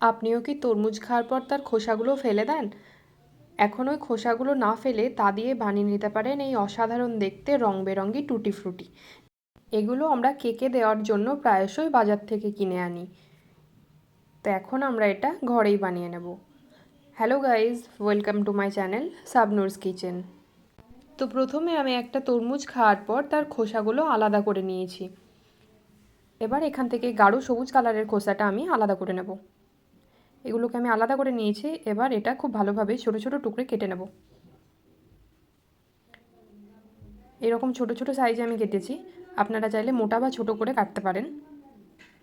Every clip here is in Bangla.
আপনিও কি তরমুজ খাওয়ার পর তার খোসাগুলো ফেলে দেন? এখন ওই খোসাগুলো না ফেলে তা দিয়ে বানিয়ে নিতে পারেন এই অসাধারণ দেখতে রং বেরঙি টুটি ফ্রুটি। এগুলো আমরা কেকে দেওয়ার জন্য প্রায়শই বাজার থেকে কিনে আনি। তো এখন আমরা এটা ঘরেই বানিয়ে নেব। Hello guys welcome to my channel Sabnur's kitchen. তো প্রথমে আমি একটা তরমুজ খাওয়ার পর তার খোসাগুলো আলাদা করে নিয়েছি। এবার এখান থেকে গাঢ় সবুজ কালারের খোসাটা আমি আলাদা করে নেব। এগুলোকে আমি আলাদা করে নিয়েছি। এবার এটা খুব ভালোভাবে ছোট ছোট টুকরে কেটে নেব। এরকম ছোট ছোট সাইজে আমি কেটেছি। আপনারা চাইলে মোটা বা ছোট করে কাটতে পারেন।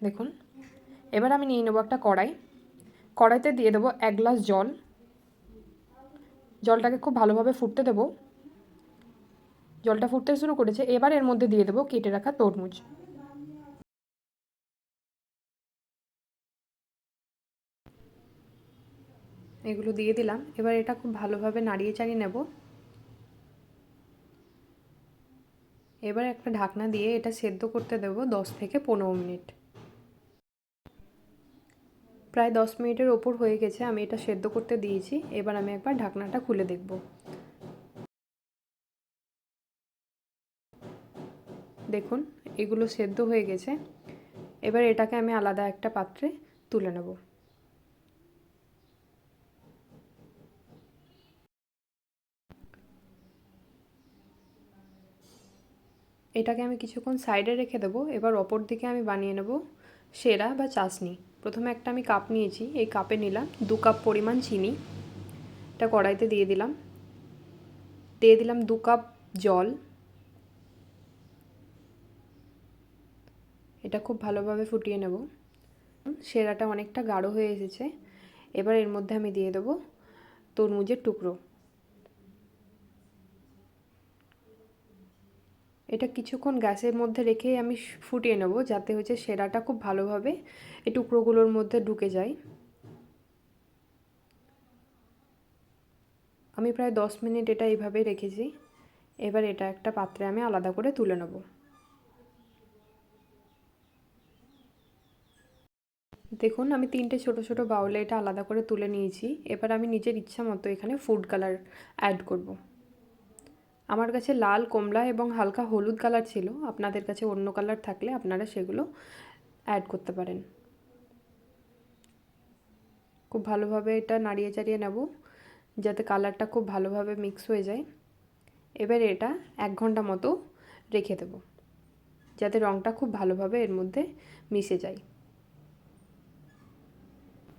দেখুন, এবার আমি নিয়ে নেব একটা কড়াই। কড়াইতে দিয়ে দেবো এক গ্লাস জল। জলটাকে খুব ভালোভাবে ফুটতে দেবো। জলটা ফুটতে শুরু করেছে। এবার এর মধ্যে দিয়ে দেবো কেটে রাখা তরমুজ। এগুলো দিয়ে দিলাম। এবার এটা খুব ভালোভাবে নাড়িয়ে চাড়িয়ে নেব। এবার একটা ঢাকনা দিয়ে এটা সেদ্ধ করতে দেবো দশ থেকে পনেরো মিনিট। প্রায় দশ মিনিটের ওপর হয়ে গেছে, আমি এটা সেদ্ধ করতে দিয়েছি। এবার আমি একবার ঢাকনাটা খুলে দেখব। দেখুন, এগুলো সেদ্ধ হয়ে গেছে। এবার এটাকে আমি আলাদা একটা পাত্রে তুলে নেব। এটাকে আমি কিছুক্ষণ সাইডে রেখে দেবো। এবার অপর দিকে আমি বানিয়ে নেব সেরা বা চাশনি। প্রথমে একটা আমি কাপ নিয়েছি, এই কাপে নিলাম দু কাপ পরিমাণ চিনি। এটা কড়াইতে দিয়ে দিলাম। দিয়ে দিলাম দু কাপ জল। এটা খুব ভালোভাবে ফুটিয়ে নেব। সেরাটা অনেকটা গাঢ় হয়ে এসেছে। এবার এর মধ্যে আমি দিয়ে দেবো তরমুজের টুকরো। এটা কিছুক্ষণ গ্যাসের মধ্যে রেখে আমি ফুটিয়ে নেব যাতে হচ্ছে সেরাটা খুব ভালোভাবে এই টুকরোগুলোর মধ্যে ঢুকে যায়। আমি প্রায় দশ মিনিট এটা এইভাবে রেখেছি। এবার এটা একটা পাত্রে আমি আলাদা করে তুলে নেব। দেখুন, আমি তিনটে ছোট ছোট বাউলে এটা আলাদা করে তুলে নিয়েছি। এবার আমি নিজের ইচ্ছা মতো এখানে ফুড কালার অ্যাড করব। আমার কাছে লাল কমলা এবং হালকা হলুদ কালার ছিল। আপনাদের কাছে অন্য কালার থাকলে আপনারা সেগুলো অ্যাড করতে পারেন। খুব ভালোভাবে এটা নাড়িয়ে চাড়িয়ে নেব, যাতে কালারটা খুব ভালোভাবে মিক্স হয়ে যায়। এবার এটা এক ঘণ্টা মতো রেখে দেব, যাতে রঙটা খুব ভালোভাবে এর মধ্যে মিশে যায়।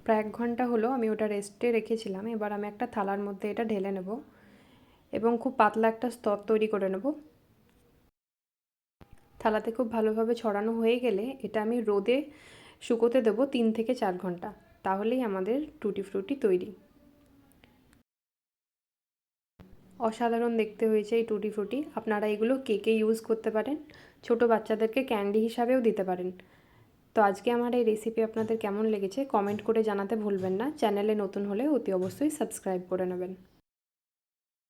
প্রায় এক ঘণ্টা হলো আমি ওটা রেস্টে রেখেছিলাম, এবার আমি একটা থালার মধ্যে এটা ঢেলে নেব। এবং খুব পাতলা একটা স্তর তৈরি করে নেব। থালাতে খুব ভালোভাবে ছড়ানো হয়ে গেলে এটা আমি রোদে শুকোতে দেবো তিন থেকে চার ঘণ্টা। তাহলেই আমাদের টুটি ফ্রুটি তৈরি। অসাধারণ দেখতে হয়েছে এই টুটি ফ্রুটি। আপনারা এগুলো কেকে ইউজ করতে পারেন? ছোট বাচ্চাদেরকে ক্যান্ডি হিসাবেও দিতে পারেন। তো আজকে আমার এই রেসিপি আপনাদের কেমন লেগেছে? কমেন্ট করে জানাতে ভুলবেন না। চ্যানেলে নতুন হলে অতি অবশ্যই সাবস্ক্রাইব করে নেবেন।